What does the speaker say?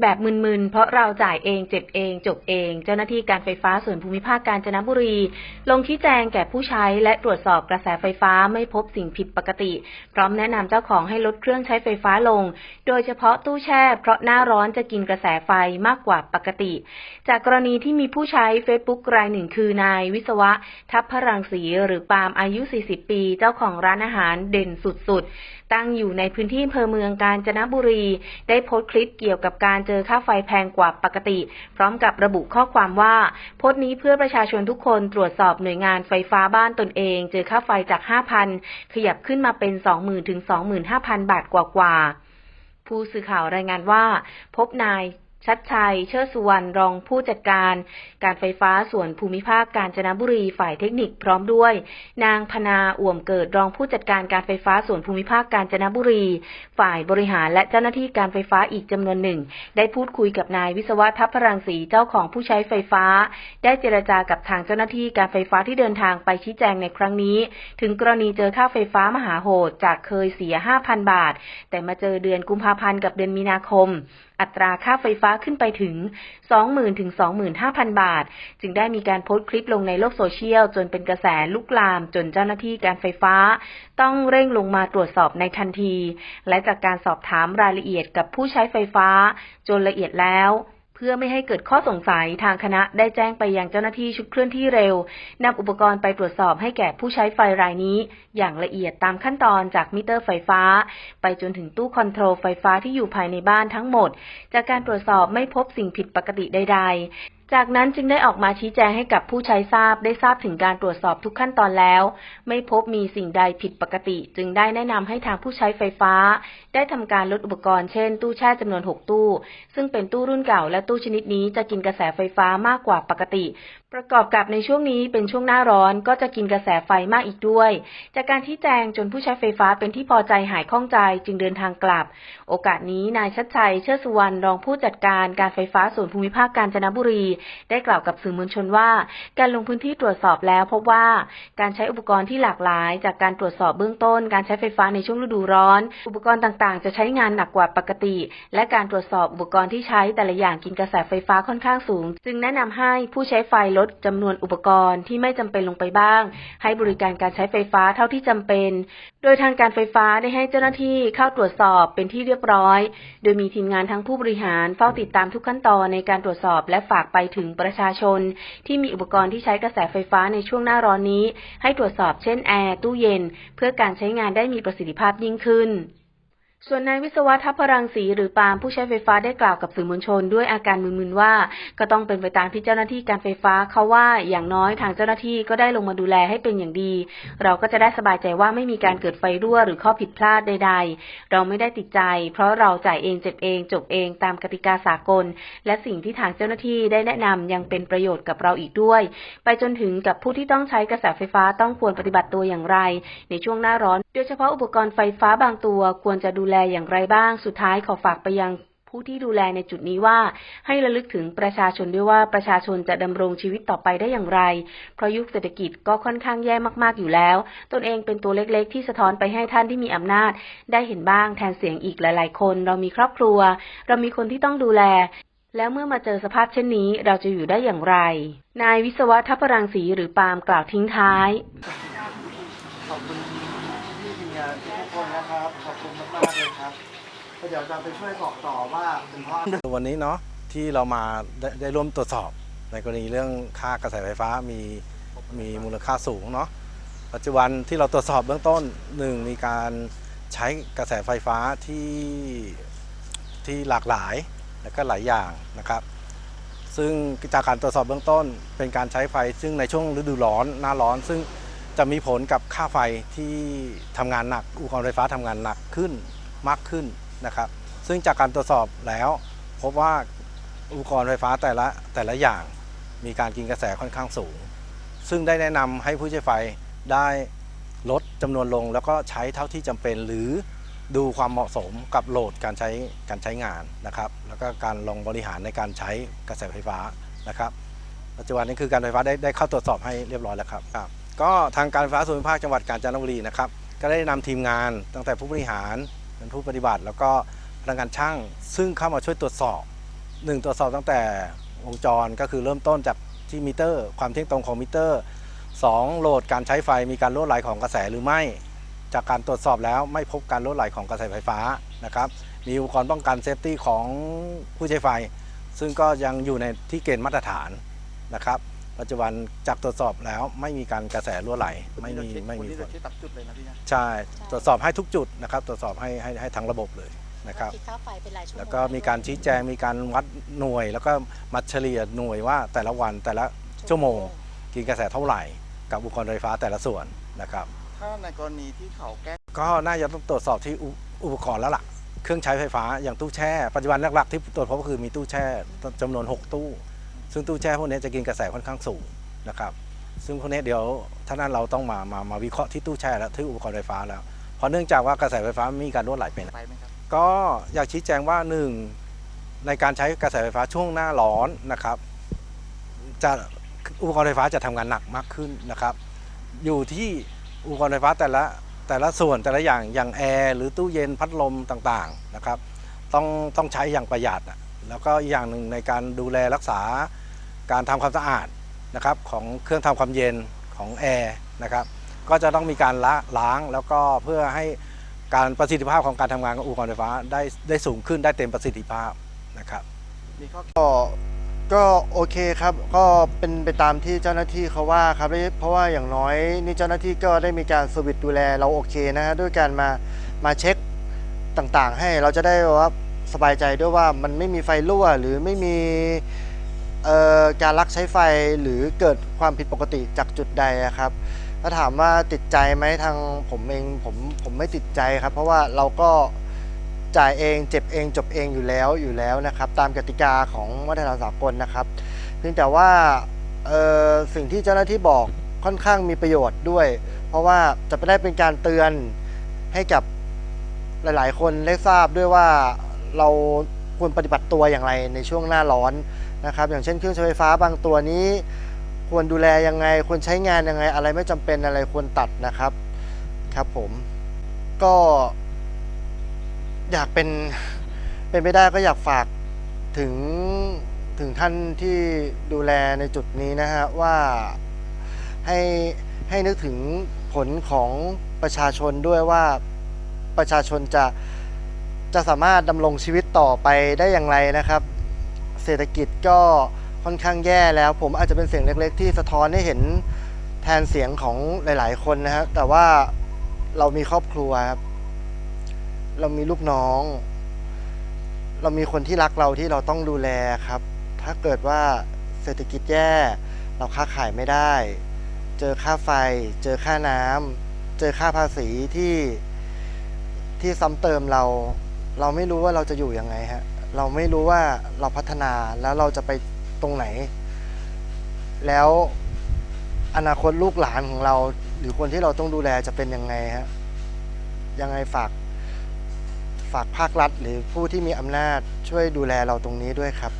แบบมึนๆ เพราะเราจ่ายเองเจ็บเองจบเอง เจ้าหน้าที่การไฟฟ้าส่วนภูมิภาคกาญจนบุรี ลงชี้แจงแก่ผู้ใช้และตรวจสอบกระแสไฟฟ้าไม่พบสิ่งผิดปกติ พร้อมแนะนำเจ้าของให้ลดเครื่องใช้ไฟฟ้าลง โดยเฉพาะตู้แช่ เพราะหน้าร้อนจะกินกระแสไฟมากกว่าปกติ จากกรณีที่มีผู้ใช้ Facebook รายหนึ่งคือนายวิศวะ ทัพพรังสีหรือปาล์มอายุ 40 ปี เจ้าของร้านอาหารเด่นสุดๆ ตั้งอยู่ในพื้นที่อำเภอเมืองกาญจนบุรี ได้โพสต์คลิปเกี่ยวกับการเจอค่าไฟแพงกว่าปกติ พร้อมกับระบุข้อความว่า โพสต์นี้เพื่อประชาชนทุกคนตรวจสอบหน่วยงานไฟฟ้าบ้านตนเอง เจอค่าไฟจาก 5,000 ขยับขึ้นมาเป็น 20,000ถึง25,000 บาทกว่าๆผู้สื่อข่าวรายงานว่า พบนาย ชัดชัย เชิดสุวรรณรองผู้จัดการ การไฟฟ้าส่วนภูมิภาคกาญจนบุรีฝ่ายเทคนิคพร้อมด้วย นางพนาอ่วมเกิดรองผู้จัดการการไฟฟ้าส่วนภูมิภาคกาญจนบุรี ฝ่ายบริหารและเจ้าหน้าที่การไฟฟ้าอีกจำนวนหนึ่ง ได้พูดคุยกับนายวิศวะทัพพรังสีเจ้าของผู้ใช้ไฟฟ้า ได้เจรจากับทางเจ้าหน้าที่การไฟฟ้าที่เดินทางไปชี้แจงในครั้งนี้ ถึงกรณีเจอค่าไฟฟ้ามหาโหดจากเคยเสีย 5,000 บาท แต่มาเจอเดือนกุมภาพันธ์กับเดือนมีนาคมอัตราค่าไฟฟ้าขึ้นไปถึง 20,000ถึง25,000 บาท จึงได้มีการโพสต์คลิปลงในโลกโซเชียล จนเป็นกระแสลุกลาม จนเจ้าหน้าที่การไฟฟ้า ต้องเร่งลงมาตรวจสอบในทันที และจากการสอบถามรายละเอียดกับผู้ใช้ไฟฟ้า จนละเอียดแล้ว เพื่อไม่ให้เกิดข้อสงสัยทางคณะได้แจ้งไปยังเจ้าหน้าที่ชุดเคลื่อนที่เร็วนำอุปกรณ์ไปตรวจสอบให้แก่ผู้ใช้ไฟรายนี้ อย่างละเอียดตามขั้นตอนจากมิเตอร์ไฟฟ้า ไปจนถึงตู้คอนโทรลไฟฟ้าที่อยู่ภายในบ้านทั้งหมด จากการตรวจสอบไม่พบสิ่งผิดปกติใดๆ จากนั้นจึงได้ออกมาชี้แจงให้กับผู้ใช้ทราบได้ทราบถึงการตรวจสอบทุกขั้นตอนแล้ว ไม่พบมีสิ่งใดผิดปกติ จึงได้แนะนำให้ทางผู้ใช้ไฟฟ้า ได้ทำการลดอุปกรณ์เช่นตู้แช่จำนวน 6 ตู้ ซึ่งเป็นตู้รุ่นเก่าและตู้ชนิดนี้จะกินกระแสไฟฟ้ามากกว่าปกติ ประกอบกับในช่วงนี้เป็นช่วงหน้าร้อนก็จะกินกระแสไฟมากอีกด้วย จากการที่แจงจนผู้ใช้ไฟฟ้าเป็นที่พอใจหายข้องใจจึงเดินทางกลับ โอกาสนี้นายชัดชัยเชิดสุวรรณรองผู้จัดการการไฟฟ้าส่วนภูมิภาคกาญจนบุรีได้กล่าวกับสื่อมวลชนว่า การลงพื้นที่ตรวจสอบแล้วพบว่าการใช้อุปกรณ์ที่หลากหลาย จากการตรวจสอบเบื้องต้น การใช้ไฟฟ้าในช่วงฤดูร้อน อุปกรณ์ต่างๆ จะใช้งานหนักกว่าปกติ และการตรวจสอบอุปกรณ์ที่ใช้แต่ละอย่างกินกระแสไฟฟ้าค่อนข้างสูง จึงแนะนำให้ผู้ใช้ไฟลดจำนวนอุปกรณ์ที่ไม่จำเป็นลงไปบ้าง ให้บริการการใช้ไฟฟ้าเท่าที่จำเป็น โดยทางการไฟฟ้าได้ให้เจ้าหน้าที่เข้าตรวจสอบเป็นที่เรียบร้อย โดยมีทีมงานทั้งผู้บริหารเฝ้าติดตามทุกขั้นตอนในการตรวจสอบและฝากไปถึงประชาชน ที่มีอุปกรณ์ที่ใช้กระแสไฟฟ้าในช่วงหน้าร้อนนี้ ให้ตรวจสอบเช่นแอร์ตู้เย็น เพื่อการใช้งานได้มีประสิทธิภาพยิ่งขึ้น ส่วนนายวิศวะทัพพรังสีหรือปาล์มผู้ใช้ไฟฟ้าได้กล่าวกับสื่อมวลชนด้วยอาการมึนๆว่า ก็ต้องเป็นไปตามที่เจ้าหน้าที่การไฟฟ้าเขาว่าอย่างน้อยทางเจ้าหน้าที่ก็ได้ลงมาดูแลให้เป็นอย่างดี เราก็จะได้สบายใจว่าไม่มีการเกิดไฟรั่วหรือข้อผิดพลาดใด ๆ เราไม่ได้ติดใจ เพราะเราจ่ายเองเจ็บเอง จบเองตามกติกาสากล และสิ่งที่ทางเจ้าหน้าที่ได้แนะนำยังเป็นประโยชน์กับเราอีกด้วย ไปจนถึงกับผู้ที่ต้องใช้กระแสไฟฟ้าต้องควรปฏิบัติตัวอย่างไร ในช่วงหน้าร้อน โดยเฉพาะอุปกรณ์ไฟฟ้าบางตัวควรจะดูแลอย่างไรบ้าง สุดท้ายขอฝากไปยังผู้ที่ดูแลในจุดนี้ว่า ให้ระลึกถึงประชาชนด้วยว่าประชาชนจะดำรงชีวิตต่อไปได้อย่างไร เพราะยุคเศรษฐกิจก็ค่อนข้างแย่มากๆอยู่แล้ว ตนเองเป็นตัวเล็กๆ ที่สะท้อนไปให้ท่านที่มีอำนาจ ได้เห็นบ้างแทนเสียงอีกหลาย ๆ คน เรามีครอบครัว เรามีคนที่ต้องดูแล แล้วเมื่อมาเจอสภาพเช่นนี้ เราจะอยู่ได้อย่างไร นายวิศวะทัพพรังสีหรือปาล์มกล่าวทิ้งท้ายขอบคุณพี่ทีมงานทุกคนนะครับ ขอบคุณมากๆเลยครับ ก็เดี๋ยวจะไปช่วยบอกต่อว่าเป็นเพราะวันนี้เนาะที่เรามาได้ได้ร่วมตรวจสอบ ในกรณีเรื่องค่ากระแสไฟฟ้ามีมีมูลค่าสูงเนาะปัจจุบันที่เราตรวจสอบเบื้องต้นหนึ่งมีการใช้กระแสไฟฟ้าที่ที่หลากหลายและก็หลายอย่างนะครับ ซึ่งจากการตรวจสอบเบื้องต้น เป็นการใช้ไฟซึ่งในช่วงฤดูร้อนหน้าร้อน ซึ่งจะมีผลกับค่าไฟที่ทำงานหนักอุปกรณ์ไฟฟ้าทำงานหนักขึ้นมากขึ้น นะครับ ซึ่งจากการตรวจสอบแล้วพบว่าอุปกรณ์ไฟฟ้าแต่ละแต่ละอย่างมีการกินกระแสค่อนข้างสูง ซึ่งได้แนะนำให้ผู้ใช้ไฟได้ลดจำนวนลงแล้วก็ใช้เท่าที่จำเป็นหรือดูความเหมาะสมกับโหลดการใช้การใช้งานนะครับ แล้วก็การลงบริหารในการใช้กระแสไฟฟ้านะครับ ปัจจุบันนี้คือการไฟฟ้าได้ได้เข้าตรวจสอบให้เรียบร้อยแล้วครับครับ ก็ทางการไฟฟ้าส่วนภูมิภาคจังหวัดกาญจนบุรีนะครับ ก็ได้นำทีมงานตั้งแต่ผู้บริหาร เป็นผู้ปฏิบัติ แล้วก็พนักงานช่าง ซึ่งเข้ามาช่วยตรวจสอบหนึ่งตรวจสอบตั้งแต่วงจรก็คือเริ่มต้นจากที่มิเตอร์ ความเที่ยงตรงของมิเตอร์สองโหลดการใช้ไฟมีการรั่วไหลของกระแสหรือไม่ จากการตรวจสอบแล้วไม่พบการรั่วไหลของกระแสไฟฟ้านะครับมีอุปกรณ์ป้องกันเซฟตี้ของผู้ใช้ไฟ ซึ่งก็ยังอยู่ในที่เกณฑ์มาตรฐานนะครับ ปัจจุบันจากตรวจสอบแล้วไม่มีการกระแสรั่วไหลไม่มีไม่มีวันนี้ผเราลเช็คตัดจุดเลยนะพี่นะใช่ตรวจสอบให้ทุกจุดนะครับ ตรวจสอบให้ให้ให้ทั้งระบบเลยนะครับคิดค่าไฟเป็นรายชั่วโมงแล้วก็มีการชี้แจงมีการวัดหน่วย แล้วก็มัดเฉลี่ยหน่วยว่าแต่ละวันแต่ละชั่วโมง กินกระแสเท่าไหร่ กับอุปกรณ์ไฟฟ้าแต่ละส่วนนะครับถ้าในกรณีที่เขาแก้ก็น่าจะต้องตรวจสอบที่อุอุปกรณ์แล้วล่ะเครื่องใช้ไฟฟ้าอย่างตู้แช่ ปัจจุบันหลักๆที่ตรวจพบก็คือมีตู้แช่จำนวน 6 ตู้ ซึ่งตู้แช่พวกนี้จะกินกระแสค่อนข้างสูงนะครับ ซึ่งพวกนี้เดี๋ยวท่านั้นเราต้องมามามาวิเคราะห์ที่ตู้แช่แล้วที่อุปกรณ์ไฟฟ้าแล้ว เพราะเนื่องจากว่ากระแสไฟฟ้ามีการรั่วไหลไปนะไปไหมครับก็อยากชี้แจงว่าหนึ่งในการใช้กระแสไฟฟ้าช่วงหน้าร้อนนะครับ จะอุปกรณ์ไฟฟ้าจะทำงานหนักมากขึ้นนะครับ อยู่ที่อุปกรณ์ไฟฟ้าแต่ละแต่ละส่วนแต่ละอย่างอย่างแอร์หรือตู้เย็นพัดลมต่างๆนะครับ ต้องต้องใช้อย่างประหยัดอะแล้วก็อีกอย่างหนึ่งในการดูแลรักษา การทำความสะอาดนะครับของเครื่องทำความเย็นของแอร์นะครับก็จะต้องมีการล้างแล้วก็เพื่อให้การประสิทธิภาพของการทำงานของอุปกรณ์ไฟฟ้าได้ได้สูงขึ้นได้เต็มประสิทธิภาพนะครับมีข้อก็ก็โอเคครับก็เป็นไปตามที่เจ้าหน้าที่เขาว่าครับเพราะว่าอย่างน้อยนี่เจ้าหน้าที่ก็ได้มีการสวิตดูแลเราโอเคนะฮะด้วยการมามาเช็คต่างๆ ให้เราจะได้ว่าสบายใจด้วยว่ามันไม่มีไฟรั่วหรือไม่มี การลักใช้ไฟหรือเกิดความผิดปกติจากจุดใดครับถ้าถามว่าติดใจไหมทางผมเองผมผมไม่ติดใจครับ เพราะว่าเราก็จ่ายเองเจ็บเองจบเองอยู่แล้วอยู่แล้วนะครับ ตามกติกาของมาตรฐานสากลนะครับ เพียงแต่ว่าสิ่งที่เจ้าหน้าที่บอกค่อนข้างมีประโยชน์ด้วย เพราะว่าจะไปได้เป็นการเตือนให้กับหลาย ๆ คนได้ทราบด้วยว่าเราควรปฏิบัติตัวอย่างไรในช่วงหน้าร้อน นะครับ อย่างเช่นเครื่องใช้ไฟฟ้าบางตัวนี้ ควรดูแลยังไง ควรใช้งานยังไง อะไรไม่จำเป็นอะไรควรตัดนะครับ ครับผม ก็อยากเป็นเป็นไปได้ก็อยากฝากถึงถึงท่านที่ดูแลในจุดนี้นะฮะว่าให้ให้นึกถึงผลของประชาชนด้วยว่าประชาชนจะจะสามารถดำรงชีวิตต่อไปได้อย่างไรนะครับ เศรษฐกิจก็ค่อนข้างแย่แล้ว ผมอาจจะเป็นเสียงเล็ก ๆ ที่สะท้อนให้เห็นแทนเสียงของหลาย ๆ คนนะฮะแต่ว่าเรามีครอบครัวครับเรามีลูกน้อง เรามีคนที่รักเราที่เราต้องดูแลครับ ถ้าเกิดว่าเศรษฐกิจแย่ เราค้าขายไม่ได้ เจอค่าไฟ เจอค่าน้ำเจอค่าภาษีที่ที่ซ้ำเติมเรา เราไม่รู้ว่าเราจะอยู่ยังไงฮะ เราไม่รู้ว่าเราพัฒนาแล้วเราจะไปตรงไหน แล้วอนาคตลูกหลานของเรา หรือคนที่เราต้องดูแลจะเป็นยังไงฮะยังไงฝากฝากภาครัฐ หรือผู้ที่มีอำนาจช่วยดูแลเราตรงนี้ด้วยครับ